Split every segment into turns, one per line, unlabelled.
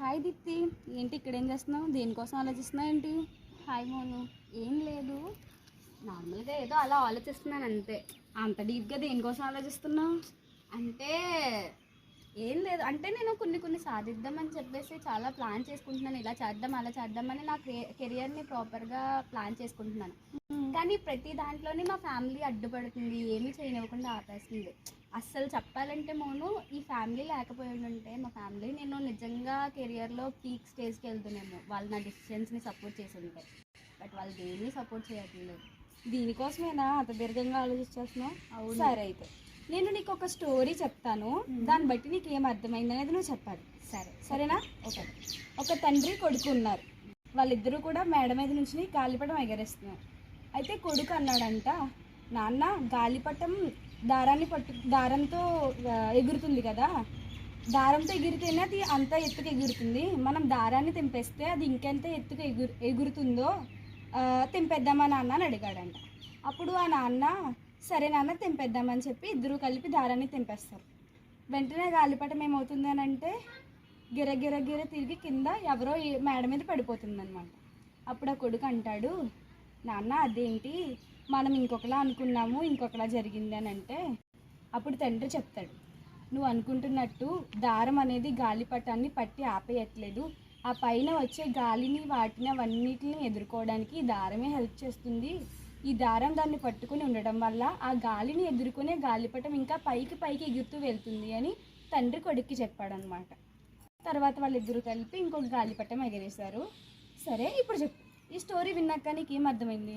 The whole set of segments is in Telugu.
హాయ్ దీప్తి ఏంటి ఇక్కడ ఏం చేస్తున్నావు? దేనికోసం ఆలోచిస్తున్నావు ఏంటి?
హాయ్ మోను ఏం లేదు. నార్మల్గా ఏదో అలా ఆలోచిస్తున్నాను అంతే.
అంత డీప్గా దేనికోసం ఆలోచిస్తున్నావు?
అంటే ఏం లేదు. అంటే నేను కొన్ని కొన్ని సాధిద్దామని చెప్పేసి చాలా ప్లాన్ చేసుకుంటున్నాను. ఇలా చేద్దాం అలా చేద్దామని నా కెరియర్ని ప్రాపర్గా ప్లాన్ చేసుకుంటున్నాను. కానీ ప్రతి దాంట్లోనే మా ఫ్యామిలీ అడ్డుపడుతుంది. ఏమీ చేయనివ్వకుండా ఆపేస్తుంది. అస్సలు చెప్పాలంటే మోను ఈ ఫ్యామిలీ లేకపోయి ఉంటే మా ఫ్యామిలీ నేను నిజంగా కెరియర్లో పీక్ స్టేజ్కి వెళ్తున్నాము వాళ్ళు నా డిసిషన్స్ని సపోర్ట్ చేసి ఉంటే బట్ వాళ్ళు దేన్ని సపోర్ట్ చేయట్లేదు.
దీనికోసమేనా? అంత దీర్ఘంగా ఆలోచించేస్తున్నావు
అవును.
సరే అయితే. నేను నీకు ఒక స్టోరీ చెప్తాను. దాన్ని బట్టి నీకు ఏం అర్థమైంది అనేది నువ్వు చెప్పాలి.
సరే.
సరేనా? ఓకే. ఒక తండ్రి కొడుకు ఉన్నారు. వాళ్ళిద్దరూ కూడా మేడ మీద నుంచి గాలిపటం ఎగరేస్తున్నారు. అయితే కొడుకు అన్నాడంట నాన్న గాలిపటం దారాన్ని పట్టు దారంతో ఎగురుతుంది కదా. దారంతో ఎగిరితేనే అది అంత ఎత్తుకు ఎగురుతుంది. మనం దారాన్ని తెంపేస్తే అది ఇంకెంత ఎత్తుకు ఎగురు ఎగురుతుందో తెంపేద్దామా నాన్న అని అడిగాడంట. అప్పుడు ఆ నాన్న సరే నాన్న తెంపేద్దామని చెప్పి ఇద్దరు కలిపి దారాన్ని తెంపేస్తారు. వెంటనే గాలిపటం ఏమవుతుంది అని అంటే గిర గిర గిర తిరిగి కింద ఎవరో మేడ మీద పడిపోతుంది అనమాట అప్పుడు ఆ కొడుకు అంటాడు నాన్న అదేంటి? మనం ఇంకొకలా అనుకున్నాము ఇంకొకలా జరిగింది అని అంటే అప్పుడు తండ్రి చెప్తాడు నువ్వు అనుకుంటున్నట్టు దారం అనేది గాలిపటాన్ని పట్టి ఆపేయట్లేదు. ఆ పైన వచ్చే గాలిని వాటిని అవన్నిటిని ఎదుర్కోవడానికి దారమే హెల్ప్ చేస్తుంది. ఈ దారం దాన్ని పట్టుకుని ఉండడం వల్ల ఆ గాలిని ఎదుర్కొనే గాలిపటం ఇంకా పైకి పైకి ఎగురుతూ వెళ్తుంది అని తండ్రి కొడుక్కి చెప్పాడనమాట తర్వాత వాళ్ళిద్దరూ కలిపి ఇంకొక గాలిపటం ఎగరేశారు. సరే ఇప్పుడు చెప్పు. ఈ స్టోరీ విన్నాక నీకు ఏం అర్థమైంది?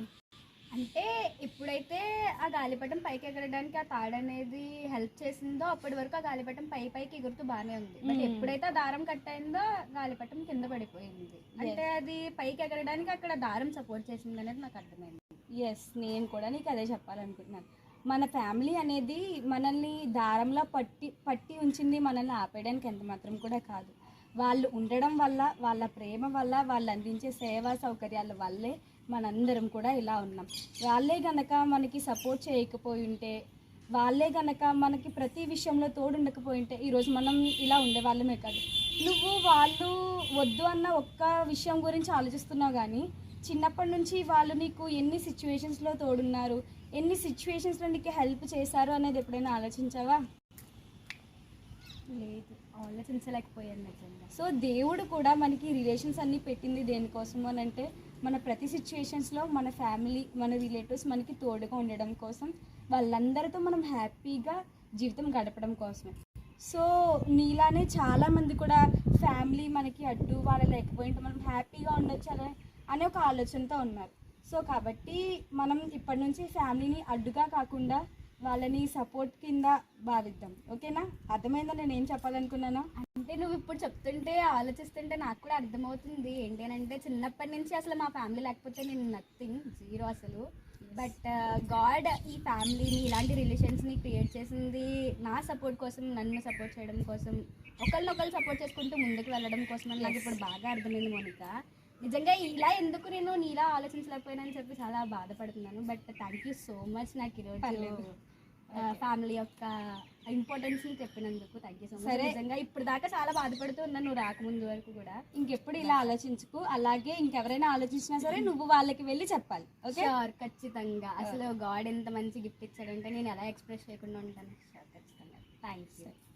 అంటే ఎప్పుడైతే ఆ గాలిపటం పైకి ఎగరడానికి ఆ తాడు అనేది హెల్ప్ చేసిందో అప్పటి వరకు ఆ గాలిపటం పై పైకి ఎగురుతూ బాగానే ఉంది. బట్. ఎప్పుడైతే ఆ దారం కట్ అయిందో గాలిపటం కింద పడిపోయింది. అంటే అది పైకి ఎగరడానికి అక్కడ దారం సపోర్ట్ చేసింది అనేది నాకు అర్థమైంది.
ఎస్ నేను కూడా నీకు అదే చెప్పాలనుకుంటున్నాను. మన ఫ్యామిలీ అనేది మనల్ని దారంలో పట్టి పట్టి ఉంచింది మనల్ని ఆపేయడానికి ఎంత మాత్రం కూడా కాదు. వాళ్ళు ఉండడం వల్ల వాళ్ళ ప్రేమ వల్ల వాళ్ళు అందించే సేవా సౌకర్యాల వల్లే మనందరం కూడా ఇలా ఉన్నాం. వాళ్ళే కనుక మనకి సపోర్ట్ చేయకపోయి ఉంటే వాళ్ళే గనక మనకి ప్రతి విషయంలో తోడు ఉండకపోయి ఉంటే ఈరోజు మనం ఇలా ఉండేవాళ్ళమే కాదు. నువ్వు వాళ్ళు వద్దు అన్న ఒక్క విషయం గురించి ఆలోచిస్తున్నావు కానీ చిన్నప్పటి నుంచి వాళ్ళు నీకు ఎన్ని సిచ్యువేషన్స్లో తోడున్నారు ఎన్ని సిచ్యువేషన్స్లో నీకు హెల్ప్ చేశారు అనేది ఎప్పుడైనా ఆలోచించావా?
లేదు ఆలోచించలేకపోయాను నిజంగా.
సో దేవుడు కూడా మనకి రిలేషన్స్ అన్నీ పెట్టింది దేనికోసం అని అంటే మన ప్రతి సిచ్యుయేషన్స్లో మన ఫ్యామిలీ మన రిలేటివ్స్ మనకి తోడుగా ఉండడం కోసం వాళ్ళందరితో మనం హ్యాపీగా జీవితం గడపడం కోసమే. సో నీలానే చాలామంది కూడా ఫ్యామిలీ మనకి అడ్డు వాళ్ళ లేకపోయింటే మనం హ్యాపీగా ఉండొచ్చు అనే అనే ఒక ఆలోచనతో ఉన్నారు. సో కాబట్టి మనం ఇప్పటి నుంచి ఫ్యామిలీని అడ్డుగా కాకుండా వాళ్ళని సపోర్ట్ కింద భావిద్దాం. ఓకేనా? అర్థమైందా? నేను ఏం చెప్పాలనుకున్నాను?
అంటే నువ్వు ఇప్పుడు చెప్తుంటే ఆలోచిస్తుంటే నాకు కూడా అర్థమవుతుంది. ఏంటి అని అంటే చిన్నప్పటి నుంచి అసలు మా ఫ్యామిలీ లేకపోతే నేను నథింగ్ జీరో అసలు. బట్ గాడ్ ఈ ఫ్యామిలీని ఇలాంటి రిలేషన్స్ని క్రియేట్ చేసింది నా సపోర్ట్ కోసం నన్ను సపోర్ట్ చేయడం కోసం ఒకరినొకరు సపోర్ట్ చేసుకుంటూ ముందుకు వెళ్ళడం కోసం అని నాకు ఇప్పుడు బాగా అర్థమైంది మోనిక. నిజంగా ఇలా ఎందుకు నేను నీలా ఆలోచించలేకపోయానని చెప్పి చాలా బాధపడుతున్నాను. But thank you so much నాకు ఈరోజు. ఫ్యామిలీ యొక్క ఇంపార్టెన్స్ని చెప్పినందుకు థ్యాంక్ యూ సో మచ్
సరే.
నిజంగా ఇప్పుడు దాకా చాలా బాధపడుతూ ఉన్నాను నువ్వు రాకముందు వరకు కూడా.
ఇంకెప్పుడు ఇలా ఆలోచించుకు అలాగే ఇంకెవరైనా ఆలోచించినా సరే నువ్వు వాళ్ళకి వెళ్ళి చెప్పాలి ఓకే
షూర్ ఖచ్చితంగా. అసలు గాడ్ ఎంత మంచి గిఫ్ట్ ఇచ్చాడంటే నేను ఎలా ఎక్స్ప్రెస్ చేయకుండా ఉంటాను? షూర్ ఖచ్చితంగా. థ్యాంక్స్